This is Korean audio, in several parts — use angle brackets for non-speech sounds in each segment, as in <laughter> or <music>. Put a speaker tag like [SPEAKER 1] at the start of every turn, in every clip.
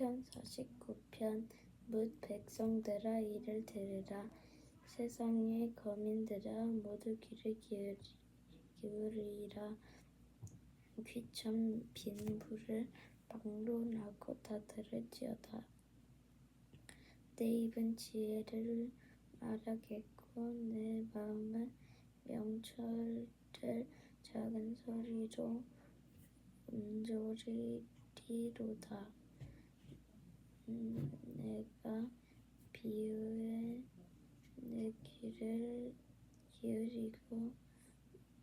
[SPEAKER 1] 시편 49편 묻 백성들아 이를 들으라. 세상의 거민들아 모두 귀를 기울이, 기울이라. 귀천 빈부를 막론하고 다 들을지어다. 내 입은 지혜를 말하겠고 내 마음은 명철을 작은 소리로 음조리리로다. 음, 내가 비유에 내 귀를 기울이고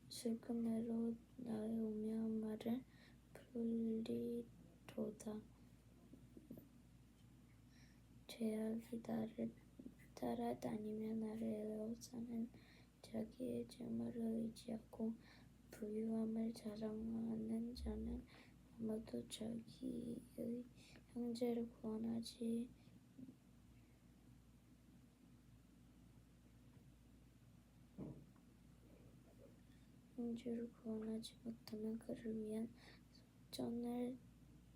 [SPEAKER 1] 슬픔으로 나오며 말을 풀리로다. 죄악이 나를 따라다니며 나를 에워싸는 자기의 재물을 의지하고 부유함을 자랑하는 자는 아무도 자기의 형제를 구원하지 형제를 구원하지 못하면 그를 위한 속전을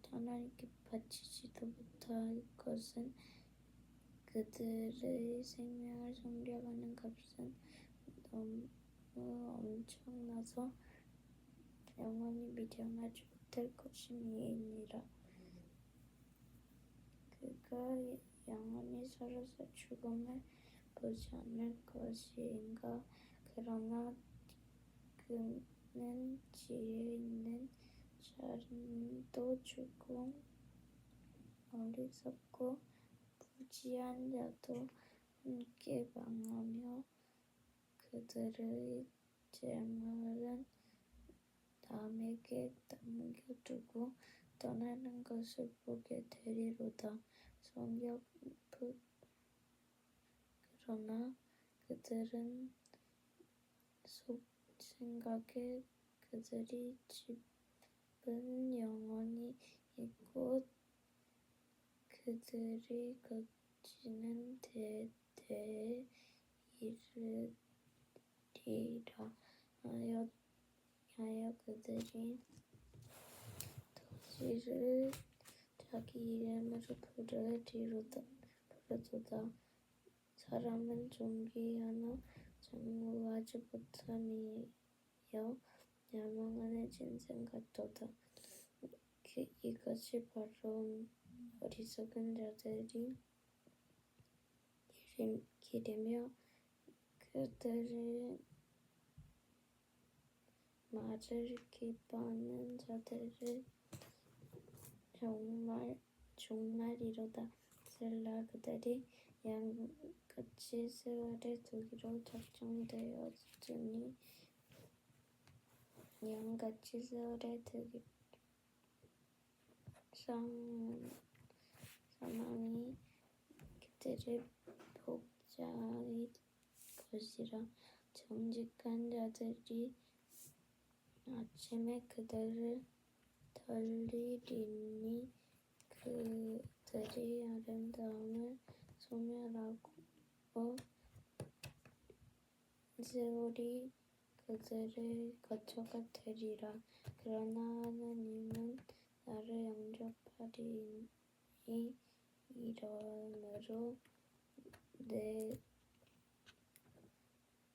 [SPEAKER 1] 하나님께 바치지도 못할 것은 그들의 생명을 성려하는 값은 너무 엄청나서 영원히 미련하지 못할 것임이니라. 그가 영원히 살아서 죽음을 보지 않을 것인가? 그러나 그는 지혜 있는 자도 죽고 어리석고 부지한 자도 함께 망하며 그들의 재물은 남에게 남겨두고 떠나는 것을 보게 되리로다. 성경 부 그러나 그들은 속 생각에 그들이 집은 영원히 있고 그들이 거지는 대대에 이르리라 하여 하여 그들이 토지를 자기 이름으로 부르리로다 부르도다. 사람은 존귀하나 장구하지 못함이여 멸망하는 짐승 같도다. 그, 이것이 바로 어리석은 자들이 기름, 기르며 그들의 말을 기뻐하는 자들을 정말 종말이로다. 셀라 그들이 양같이 세월에 두기로 작정되었으니 양같이 세월에 두기 상 사망이 그들의 복자의 것이라 정직한 자들이 아침에 그들을 덜리리니 그들이 아름다움을 소멸하고 세월이 그들의 거처가 되리라. 그러나 하나님은 나를 영접하리니 이러므로 내,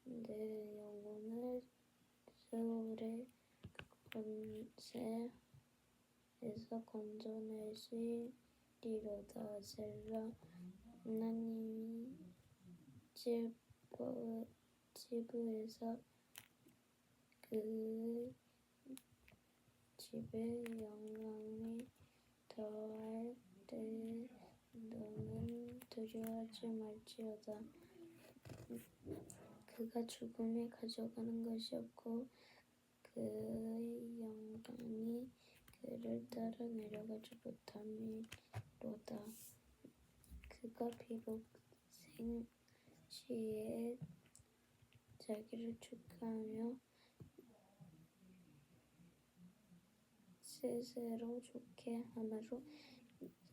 [SPEAKER 1] 내 영혼을 세월의 권세 에서 건져내시리로다. 셀라 하나님이 지부, 지부에서 그 집에 영광이 더할 때 너는 두려워하지 말지어다. 그가 죽음에 가져가는 것이 없고 그의 영광이 그를 따라 내려가지 못함이로다. 그가 비록 생시에 자기를 축하하며 스스로 좋게 함으로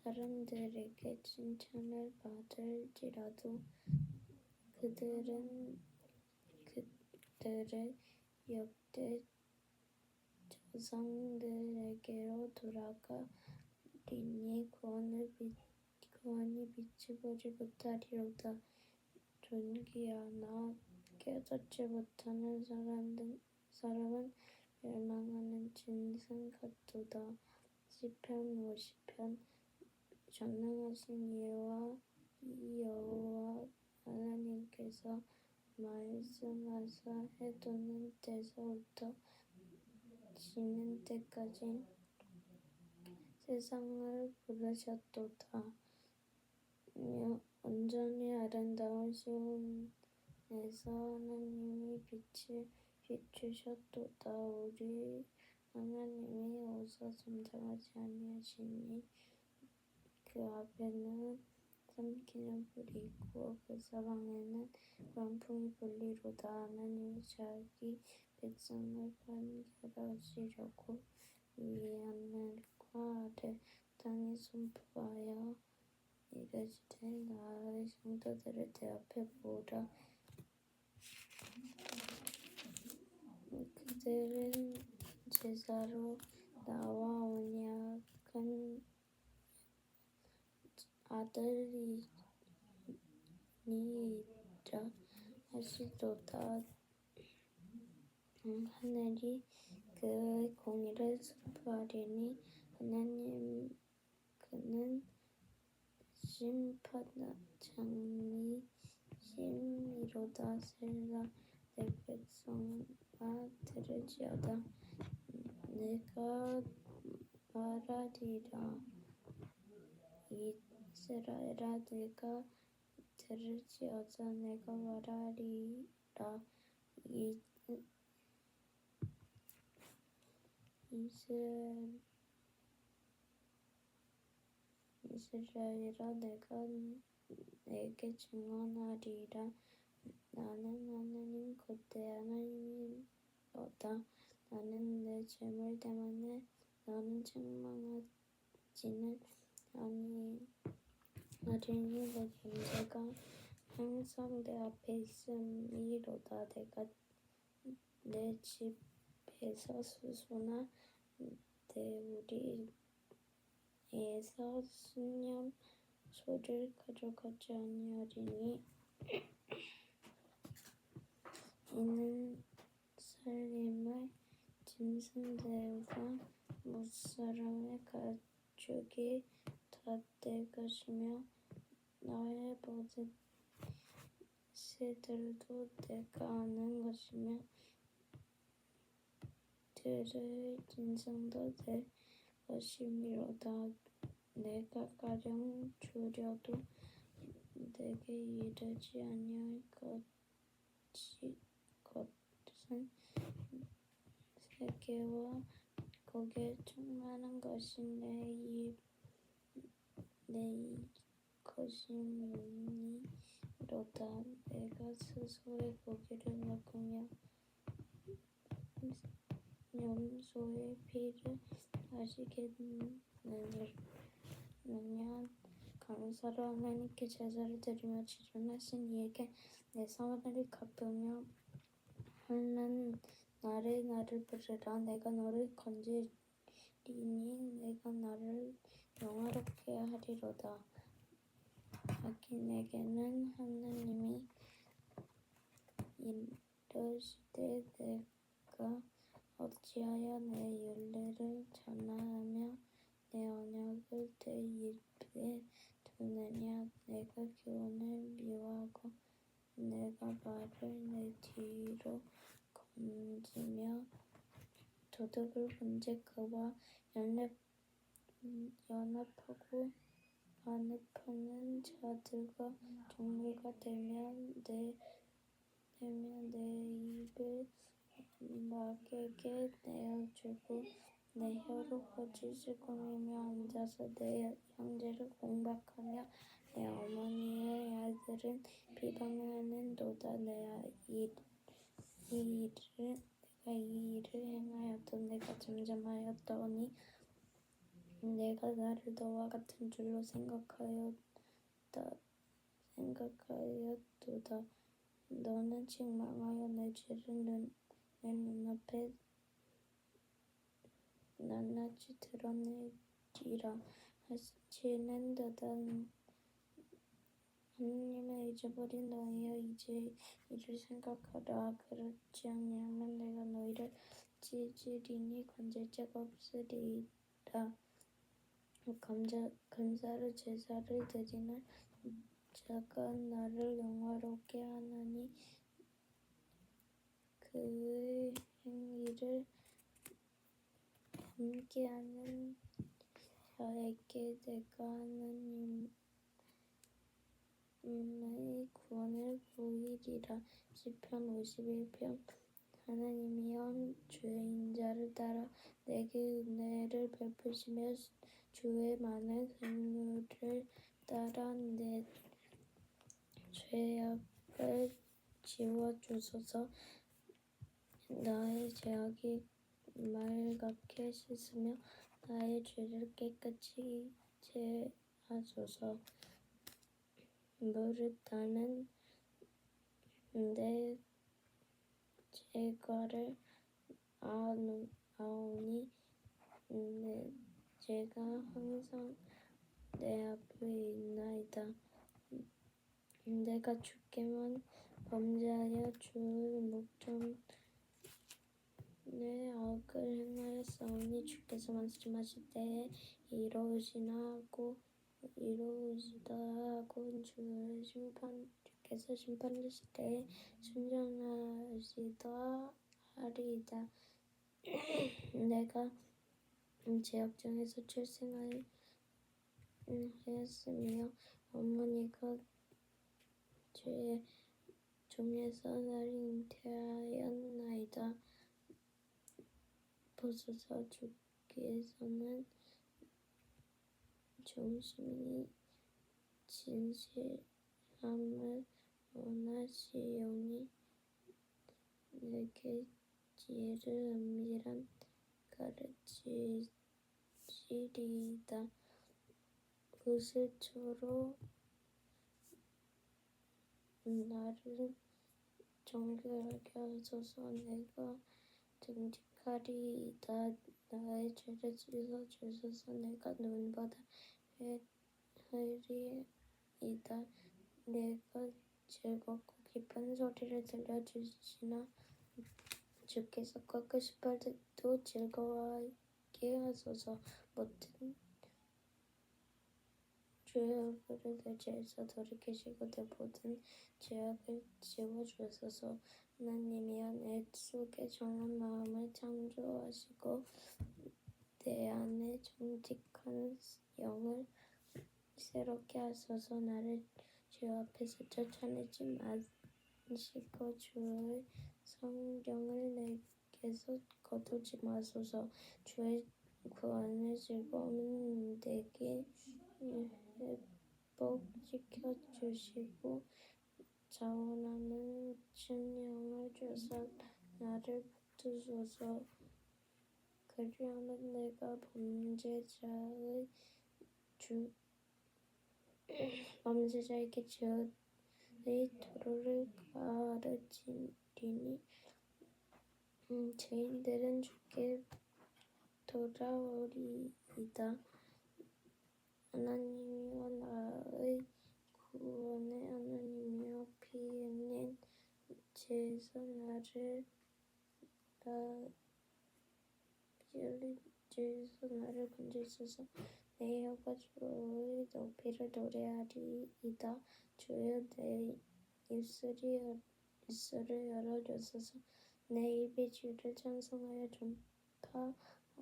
[SPEAKER 1] 사람들에게 칭찬을 받을지라도 그들은 그들의 역대 조상들에게로 돌아가 하리니 구원을 비, 구원이 비추보지 못하리로다. 존귀하나 깨닫지 못하는 사람은, 사람은 멸망하는 짐승 같도다. 시편 50편 전능하신 여호와 여호와 하나님께서 말씀하사 해돋는 때서부터 지는 때까지 세상을 부르셨도다. 며 온전히 아름다운 시온에서 하나님이 빛을 비추셨도다. 우리 하나님이 어서 잠잠하지 아니하시니 그 앞에는 삼키는 불이 있고 그 사방에는 광풍이 불리로다. 하나님이 자기 백성을 판결하시려고 위에 하늘과 아래 땅에 선포하여 이르시되 나의 성도들을 내 앞에 모으라. 그들은 제사로 나와 언약한 아들이니이다 하시도다. 하늘이 그의 공의를 선포하리니 하나님 그는 심판장이 심이로다. 셀라 내 백성아 들을지어다. 내가 말하리라. 이스라엘아 내가 들을지어다. 내가 말하리라. 이 이스라엘 이스라엘아 내가 내게 증언하리라. 나는 하나님 곧내 하나님이로다. 나는 내 재물 때문에 너는 책망하지는 아니하리니 내 존재가 항상 내 앞에 있음이로다. 내가 내 집 에서 수소나 내 우리에서 순념 소를 가져가지 아니하리니 이는 살림의 짐승들과 무사람의 가축이 다될 것이며 너의 모든 새들도 내가 아는 것이며 들의 짐승도 내 것이미로다. 내가 가령 줄여도 내게 이르지 아니할 것이 것은 세계와 거기에 충만한 것이 내입내 것이니로다. 내가 스스로의 고기를 먹으며 염소의 피를 마시겠느냐? 감사로 하나님께 제사를 드리며 지존하신 이에게 내 선을 갚으며 하는 날에 나를 부르라. 내가 너를 건지리니 내가 나를 영화롭게 하리로다. 하긴에게는 하나님이 이르시되 내가 어찌하여 내 윤례를 전하며 내 언약을 내 입에 두느냐? 내가 교훈을 미워하고 내가 말을 내 뒤로 건지며 도둑을 본즉 그와 연합, 연합하고 반입하는 자들과 종류가 되면 내 되면 내 입을 마귀에게 내어주고 내 혀로 거짓을 꾸미며 앉아서 내 형제를 공박하며 내 어머니의 아들은 비방하는 도다 내가 이, 이 일을 내가 이 일을 행하여도 내가 잠잠하였더니 내가 나를 너와 같은 줄로 생각하였다 생각하였도다. 너는 책망하여 내 죄를 눈, 내 눈앞에 낱낱이 드러내리라. 하시는 듯한 하나님을 잊어버린 너희여 이제 이를 생각하라. 그렇지 아니하면 내가 너희를 찢으리니 건질 자가 없으리라. 감자, 감사를 제사를 드리는 자가 나를 영화롭게 하나니 그의 행위를 함께하는 자에게 내가 하나님의 구원을 보이리라. 시편 51편 하나님이여 주의 자를 따라 내게 은혜를 베푸시며 주의 많은 긍휼을 따라 내 죄악을 지워 주소서. 나의 죄악이 맑게 씻으며 나의 죄를 깨끗이 제하소서. 따는 내 죄가를 아오니 내 죄가 항상 내 앞에 있나이다. 내가 주께만 범죄하여 주의 목전 내 악을 행하였사오니 주께서 말씀하실 때에 이루어지나 하고 이루어지다 하고 주의 심판 주께서 심판하실 때에 순종하시다 하리이다. <clears throat> 내가 제약정에서 출생하였으며 어머니가 죄의 종에서 나를 잉태하였나이다. 보소서 주께서는 정신이 진실함을 원하시오니 내게 지혜를 은밀한 가르치시리이다. 우슬초로 나를 정결하게 하소서 내가 정직 하리이다. 나의 죄를 씻어 주소서 내가 눈보다 회리이다. 내가 즐겁고 기쁜 소리를 들려주시나 주께서 꺾으실 때도 즐거워하게 하소서 모든 죄악을 내 죄에서 돌이키시고 내 모든 죄악을 지워주소서. 하나님이여 내 속에 정한 마음을 창조하시고 내 안에 정직한 영을 새롭게 하소서. 나를 주 앞에서 쫓아내지 마시고 주의 성령을 내게서 거두지 마소서. 주의 구원의 즐거움은 내게 회복시켜 주시고 자원하는 진영을 주사 나를 붙드소서 그리하면 내가 범죄자의 주 <clears throat> 범죄자에게 죄의 도로를 가르치리니 음, 죄인들은 주께 돌아오리이다. 하나님이여 나의 구원의 하나님이여 피 흘린 죄에서 나를 나 흘린 죄에서 나를 건지소서. 내 혀가 주의 높이를 노래하리이다. 주여 내 입술이 입술을 열어주소서. 내 입이 주를 찬송하여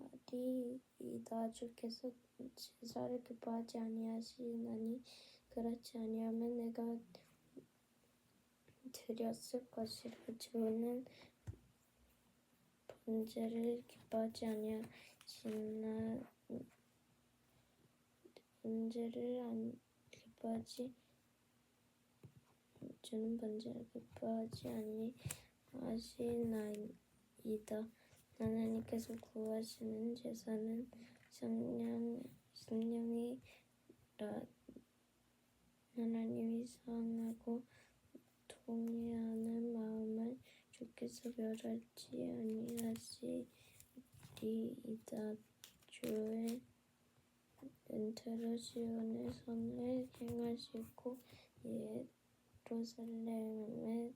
[SPEAKER 1] 전파하리이다. 주께서 제사를 기뻐하지 아니하시나니 그렇지 아니하면 내가 드렸을 것이라. 주는 번제를 기뻐하지 아니하시나 번제를 안 기뻐하지 주는 번제를 기뻐하지 아니하시나이다. 하나님께서 구하시는 제사는 성령 성령이라 하나님이 사랑하고 동의하는 마음을 주께서 멸하지 아니하시리이다. 주의 은퇴로 시온의 선을 행하시고 예루살렘에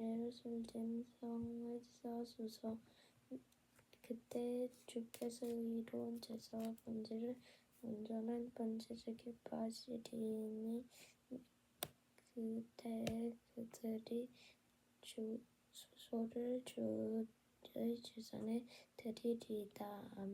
[SPEAKER 1] 예루살렘 성을 쌓으소서 그때 주께서 의로운 제사와 번제를 온전한 번제를 기뻐하시리니 그때에 그들이 주 소를 주의 제사에 드리리이다. 아멘.